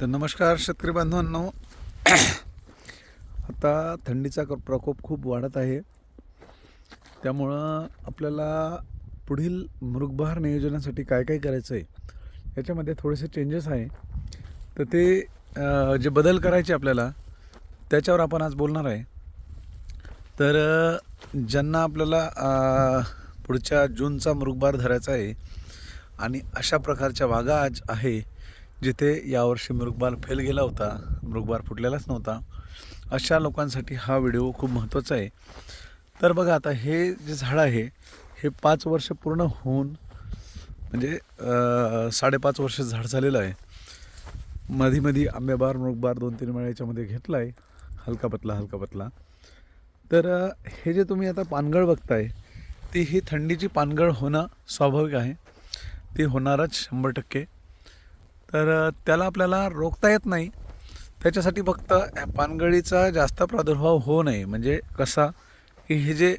तर नमस्कार शेतकरी बांधवांनो. आता थंडीचा क- प्रकोप खूप वाढत आहे. त्यामुळं आपल्याला पुढील मृगबहार नियोजनासाठी काय काय करायचं आहे याच्यामध्ये थोडेसे चेंजेस आहे. तर ते जे बदल करायचे आपल्याला त्याच्यावर आपण आज बोलणार आहे. तर ज्यांना आपल्याला पुढच्या जूनचा मृगभार धरायचा आहे आणि अशा प्रकारच्या वागा आज आहे जिथे यावर्षी मृगबार फेल गेला होता मृगबार फुटलेलाच नव्हता अशा लोकांसाठी हा व्हिडिओ खूप महत्त्वाचा आहे. तर बघा आता हे जे झाड आहे हे पाच वर्ष पूर्ण होऊन म्हणजे साडेपाच वर्ष झाड झालेलं आहे. मधी मधी आंबेबार मृगबार दोन तीन वेळा याच्यामध्ये घेतला आहे हलका पतला हलका पतला. तर हे जे तुम्ही आता पानगळ बघताय ती ही थंडीची पानगळ होणं स्वाभाविक आहे. ती होणारच शंभर टक्के. तर त्याला आपल्याला रोखता येत नाही. त्याच्यासाठी फक्त पानगळीचा जास्त प्रादुर्भाव होऊ नये म्हणजे कसा की हे जे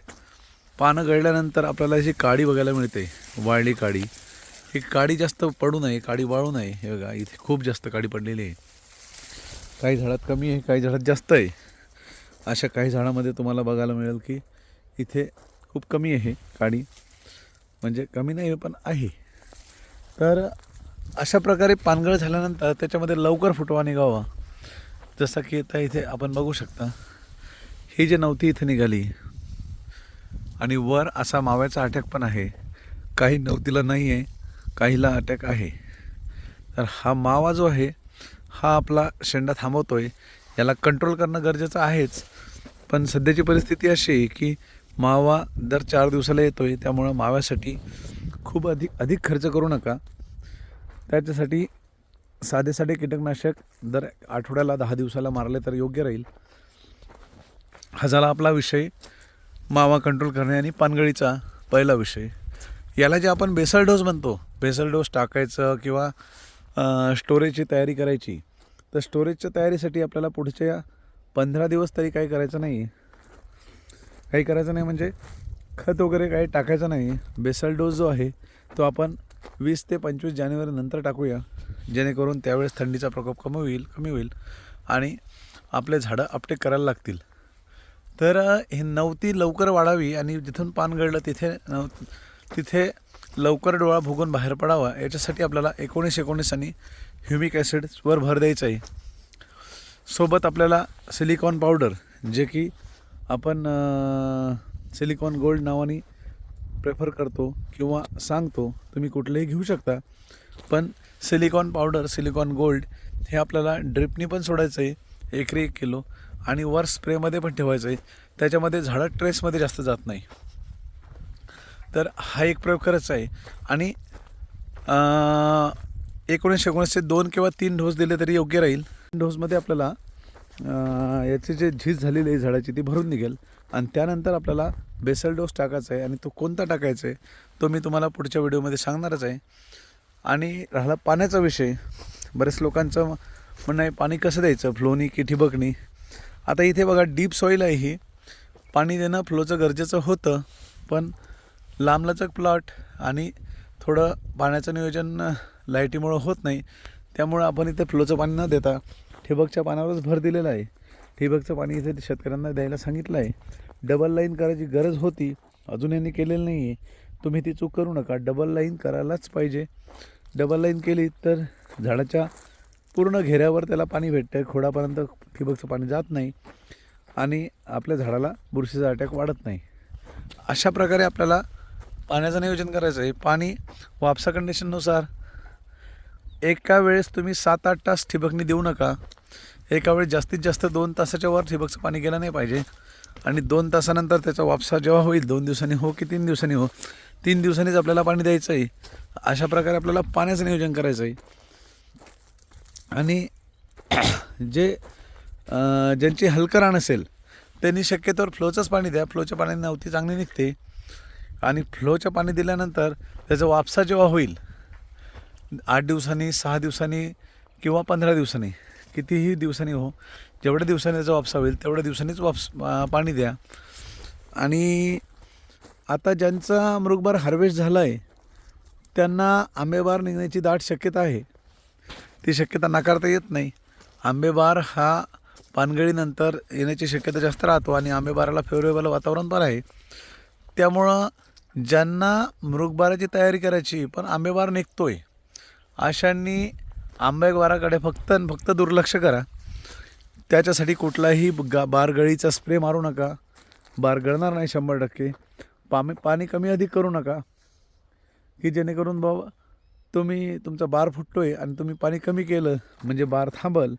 पानं गळल्यानंतर आपल्याला जी काडी बघायला मिळते वाळली काडी ही काडी जास्त पडू नये काडी वाळू नये. हे बघा इथे खूप जास्त काडी पडलेली आहे. काही झाडात कमी आहे काही झाडात जास्त आहे. अशा काही झाडामध्ये तुम्हाला बघायला मिळेल की इथे खूप कमी आहे काडी. म्हणजे कमी नाही पण आहे. तर अशा प्रकारे पानगळ झाल्यानंतर त्याच्यामध्ये लवकर फुटवा निघावा. जसं की आता इथे आपण बघू शकता ही जी नव्हती इथे निघाली आणि वर असा माव्याचा अटॅक पण आहे. काही नवतीला नाही आहे काहीला अटॅक आहे. तर हा मावा जो आहे हा आपला शेंडा थांबवतो आहे याला कंट्रोल करणं गरजेचं आहेच. पण सध्याची परिस्थिती अशी आहे की मावा दर चार दिवसाला येतो आहे त्यामुळं माव्यासाठी खूप अधिक अधिक खर्च करू नका. त्याच्यासाठी साधे साधे कीटकनाशक दर आठवड्याला दहा दिवसाला मारले तर योग्य राहील. हा झाला आपला विषय मावा कंट्रोल करणे आणि पानगळीचा पहिला विषय. याला जे आपण बेसल डोस म्हणतो बेसल डोस टाकायचं किंवा स्टोरेजची तयारी करायची तर स्टोरेजच्या तयारीसाठी आपल्याला पुढच्या पंधरा दिवस तरी काही करायचं नाही. काही करायचं नाही म्हणजे खत वगैरे काही टाकायचं नाही. बेसल डोस जो आहे तो आपण वीस ते पंचवीस जानेवारी नंतर टाकूया. जेणेकरून त्यावेळेस थंडीचा प्रकोप कमी होईल कमी होईल आणि आपले झाडं अपटेक करायला लागतील. तर हे नवती लवकर वाढावी आणि जिथून पान गळलं तिथे नव तिथे लवकर डोळा भुगून बाहेर पडावा याच्यासाठी आपल्याला एकोणीस एकोणीस आणि ह्युमिक ॲसिड्सवर भर द्यायचा आहे. सोबत आपल्याला सिलिकॉन पावडर जे की आपण सिलिकॉन गोल्ड नावाने प्रेफर करतो किंवा सांगतो तुम्ही कुठलेही घेऊ शकता. पण सिलिकॉन पावडर सिलिकॉन गोल्ड हे आपल्याला ड्रिपनी पण सोडायचं आहे एकरी एक किलो आणि वर स्प्रेमध्ये पण ठेवायचं आहे त्याच्यामध्ये झाडं ट्रेसमध्ये जास्त जात नाही. तर हा एक प्रयोग करायचा आहे. आणि एकोणीसशे एकोणीसशे एकोणीसचे दोन किंवा तीन डोस दिले तरी योग्य राहील. डोसमध्ये आपल्याला याची जे झीज झालेली आहे झाडाची ती भरून निघेल. आणि त्यानंतर आपल्याला बेसल डोस टाकायचा आहे आणि तो कोणता टाकायचा आहे तो मी तुम्हाला पुढच्या व्हिडिओमध्ये सांगणारच आहे. आणि राहिला पाण्याचा विषय. बरेच लोकांचं म्हणणं आहे पाणी कसं द्यायचं? फ्लोनी की ठिबकनी आता इथे बघा डीप सॉईल आहे ही. पाणी देणं फ्लोचं गरजेचं होतं पण लांबलचक प्लॉट आणि थोडं पाण्याचं नियोजन लाईटीमुळं होत नाही. त्यामुळं आपण इथे फ्लोचं पाणी न देता ठिबकच्या पाण्यावरच भर दिलेला आहे. ठिबकचं पाणी इथे शेतकऱ्यांना द्यायला सांगितलं आहे डबल लाईन करायची गरज होती. अजून यांनी केलेलं नाही आहे तुम्ही ती चूक करू नका. डबल लाईन करायलाच पाहिजे. डबल लाईन केली तर झाडाच्या पूर्ण घेऱ्यावर त्याला पाणी भेटतं खोडापर्यंत ठिबकचं पाणी जात नाही. आणि आपल्या झाडाला बुरशीचा अटॅक वाढत नाही. अशा प्रकारे आपल्याला पाण्याचं नियोजन करायचं आहे पाणी वापसा कंडिशननुसार एका वेळेस तुम्ही सात आठ तास ठिबकनी देऊ नका. एका वेळी जास्तीत जास्त दोन तासाच्या वर ठिबकचं पाणी गेलं नाही पाहिजे. आणि दोन तासानंतर त्याचा वापसा जेव्हा होईल दोन दिवसांनी हो की तीन दिवसांनी हो तीन दिवसांनीच आपल्याला पाणी द्यायचं आहे अशा प्रकारे आपल्याला पाण्याचं नियोजन करायचं आहे आणि जे ज्यांची हलकं रान असेल त्यांनी शक्यतोवर फ्लोचंच पाणी द्या. फ्लोच्या पाण्याने नव्हती चांगली निघते. आणि फ्लोचं पाणी दिल्यानंतर त्याचा वापसा जेव्हा होईल आठ दिवसांनी सहा दिवसांनी किंवा पंधरा दिवसांनी कितीही दिवसांनी हो जेवढ्या दिवसांनी त्याचा वापसा होईल तेवढ्या दिवसांनीच वापस पाणी द्या. आणि आता ज्यांचा मृगबार हार्वेस्ट झाला आहे त्यांना आंबेबार निघण्याची दाट शक्यता आहे. ती शक्यता नाकारता येत नाही. आंबेबार हा पानगळीनंतर येण्याची शक्यता जास्त राहतो आणि आंबेबाराला फेवरेबल वातावरण पण आहे. त्यामुळं ज्यांना मृगबाराची तयारी करायची पण आंबेबार निघतो आहे अशांनी आंबेगवाराकडे फक्त आणि फक्त दुर्लक्ष करा. त्याच्यासाठी कुठलाही गा बारगळीचा स्प्रे मारू नका. बार गळणार नाही शंभर टक्के. पामी पाणी कमी अधिक करू नका. की जेणेकरून बाबा तुम्ही तुमचा बार फुटतोय आणि तुम्ही पाणी कमी केलं म्हणजे बार थांबल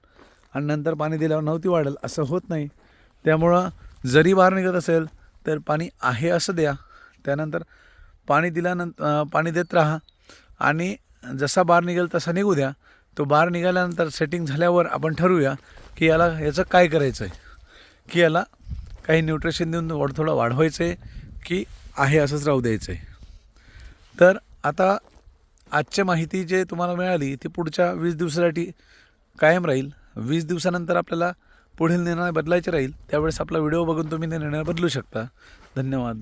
आणि नंतर पाणी दिल्यावर नव्हती वाढेल असं होत नाही. त्यामुळं जरी बार निघत असेल तर पाणी आहे असं द्या. त्यानंतर पाणी दिल्यानंतर पाणी देत राहा. आणि जसा बार निघेल तसा निघू द्या. तो बार निघाल्यानंतर सेटिंग झाल्यावर आपण ठरवूया की याला याचं काय करायचं आहे की याला काही न्यूट्रिशन देऊन वाढ थोडं वाढवायचं आहे की आहे असंच राहू द्यायचं आहे तर आता आजची माहिती जे तुम्हाला मिळाली ती पुढच्या वीस दिवसासाठी कायम राहील. वीस दिवसानंतर आपल्याला पुढील निर्णय बदलायचे राहील. त्यावेळेस आपला व्हिडिओ बघून तुम्ही ते निर्णय बदलू शकता. धन्यवाद.